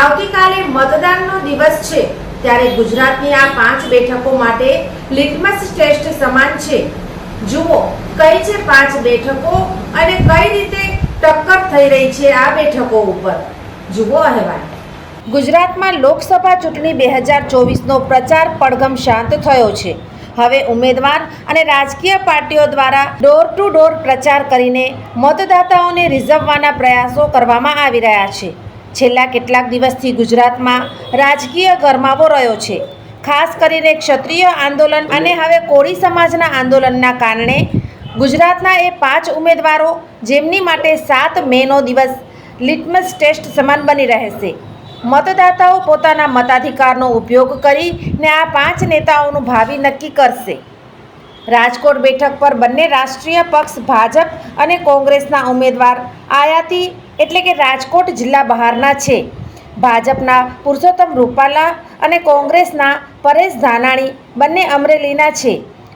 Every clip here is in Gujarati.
આવતીકાલે મતદાનનો દિવસ છે. ત્યારે ગુજરાતની આ પાંચ બેઠકો માટે લિટમસ ટેસ્ટ સમાન છે. જુઓ, કઈ છે પાંચ બેઠકો અને કઈ રીતે ટક્કર થઈ રહી છે આ બેઠકો ઉપર? જુઓ અહેવાલ. ગુજરાતમાં લોકસભા ચૂંટણી બે હજાર ચોવીસનો પ્રચાર પડઘમ શાંત થયો છે. હવે ઉમેદવાર અને રાજકીય પાર્ટીઓ દ્વારા ડોર ટુ ડોર પ્રચાર કરીને મતદાતાઓને રીઝવવાના પ્રયાસો કરવામાં આવી રહ્યા છે. છેલ્લા કેટલાક દિવસથી ગુજરાતમાં રાજકીય ગરમાવો રહ્યો છે. ખાસ કરીને ક્ષત્રિય આંદોલન અને હવે કોળી સમાજના આંદોલનના કારણે ગુજરાતના એ પાંચ ઉમેદવારો જેમની માટે સાત મેનો દિવસ લિટમસ ટેસ્ટ સમાન બની રહેશે. મતદાતાઓ પોતાના મતાધિકારનો ઉપયોગ કરીને આ પાંચ નેતાઓનું ભાવિ નક્કી કરશે. રાજકોટ બેઠક પર બંને રાષ્ટ્રીય પક્ષ, ભાજપ અને કોંગ્રેસના ઉમેદવાર આયાતી એટલે કે રાજકોટ જિલ્લા બહારના છે. ભાજપના પુરુષોત્તમ રૂપાલા અને કોંગ્રેસના પરેશ ધાનાણી બંને અમરેલીના છે.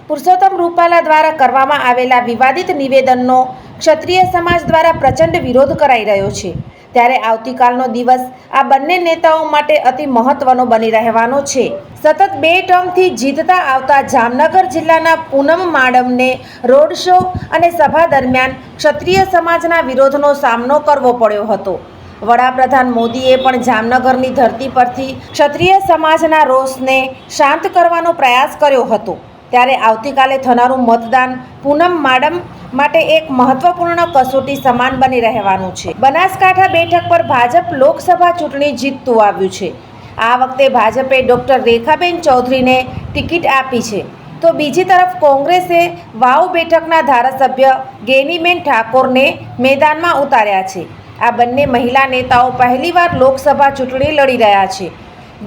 પુરુષોત્તમ રૂપાલા દ્વારા કરવામાં આવેલા વિવાદિત નિવેદનનો ક્ષત્રિય સમાજ દ્વારા પ્રચંડ વિરોધ કરાઈ રહ્યો છે. ત્યારે આવતીકાલનો દિવસ આ બંને નેતાઓ માટે અતિ મહત્વનો બની રહેવાનો છે. સતત બે ટર્મથી જીતતા આવતા જામનગર જિલ્લાના પૂનમ માડમને રોડ શો અને સભા દરમિયાન ક્ષત્રિય સમાજના વિરોધનો સામનો કરવો પડ્યો હતો. વડાપ્રધાન મોદીએ પણ જામનગરની ધરતી પરથી ક્ષત્રિય સમાજના રોષને શાંત કરવાનો પ્રયાસ કર્યો હતો. ત્યારે આવતીકાલે થનારું મતદાન પૂનમ માડમ માટે એક મહત્વપૂર્ણ કસોટી સમાન બની રહેવાનું છે. બનાસકાંઠા બેઠક પર ભાજપ લોકસભા ચૂંટણી જીતતું આવ્યું છે. આ વખતે ભાજપે ડૉક્ટર રેખાબેન ચૌધરીને ટિકિટ આપી છે. તો બીજી તરફ કોંગ્રેસે વાવ બેઠકના ધારાસભ્ય ગેનીબેન ઠાકોરને મેદાનમાં ઉતાર્યા છે. આ બંને મહિલા નેતાઓ પહેલીવાર લોકસભા ચૂંટણી લડી રહ્યા છે.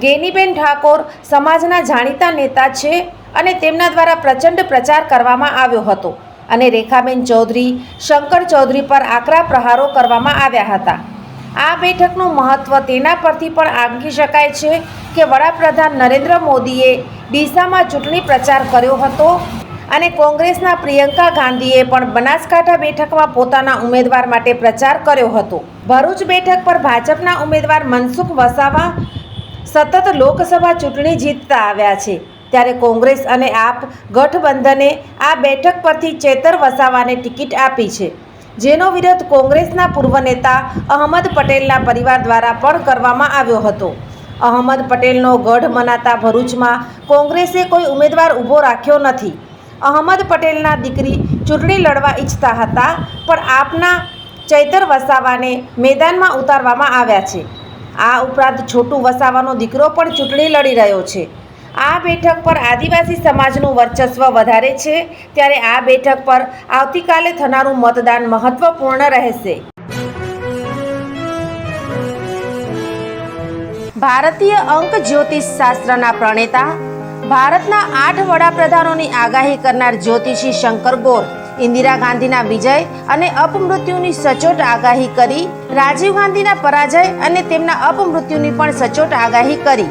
ગેનીબેન ઠાકોર સમાજના જાણીતા નેતા છે અને તેમના દ્વારા પ્રચંડ પ્રચાર કરવામાં આવ્યો હતો અને રેખાબેન ચૌધરી, શંકર ચૌધરી પર આકરા પ્રહારો કરવામાં આવ્યા હતા. આ બેઠકનું મહત્ત્વ તેના પરથી પણ આંકી શકાય છે કે વડાપ્રધાન નરેન્દ્ર મોદીએ ડીસામાં ચૂંટણી પ્રચાર કર્યો હતો અને કોંગ્રેસના પ્રિયંકા ગાંધીએ પણ બનાસકાંઠા બેઠકમાં પોતાના ઉમેદવાર માટે પ્રચાર કર્યો હતો. ભરૂચ બેઠક પર ભાજપના ઉમેદવાર મનસુખ વસાવા સતત લોકસભા ચૂંટણી જીતતા આવ્યા છે. ત્યારે કોંગ્રેસ અને આપ ગઠબંધને આ બેઠક પરથી ચેતર વસાવાને ટિકિટ આપી છે. જેનો વિરોધ કોંગ્રેસના પૂર્વ નેતા અહમદ પટેલના પરિવાર દ્વારા પણ કરવામાં આવ્યો હતો. અહમદ પટેલનો ગઢ મનાતા ભરૂચમાં કોંગ્રેસે કોઈ ઉમેદવાર ઊભો રાખ્યો નથી. અહમદ પટેલના દીકરી ચૂંટણી લડવા ઈચ્છતા હતા, પણ આપના ચૈતર વસાવાને મેદાનમાં ઉતારવામાં આવ્યા છે. આ ઉપરાંત છોટું વસાવાનો દીકરો પણ ચૂંટણી લડી રહ્યો છે. આ બેઠક પર આદિવાસી સમાજનું વર્ચસ્વ વધારે છે ત્યારે આ બેઠક પર આવતીકાલે થનારું મતદાન મહત્વપૂર્ણ રહેશે. ભારતીય અંક જ્યોતિષ શાસ્ત્રના પ્રણેતા, ભારતના આઠ વડાપ્રધાનોની આગાહી કરનાર જ્યોતિષી શંકર ગોર, ઇન્દિરા ગાંધીના વિજય અને અપમૃત્યુની સચોટ આગાહી કરી, રાજીવ ગાંધીના પરાજય અને તેમના અપમૃત્યુની પણ સચોટ આગાહી કરી.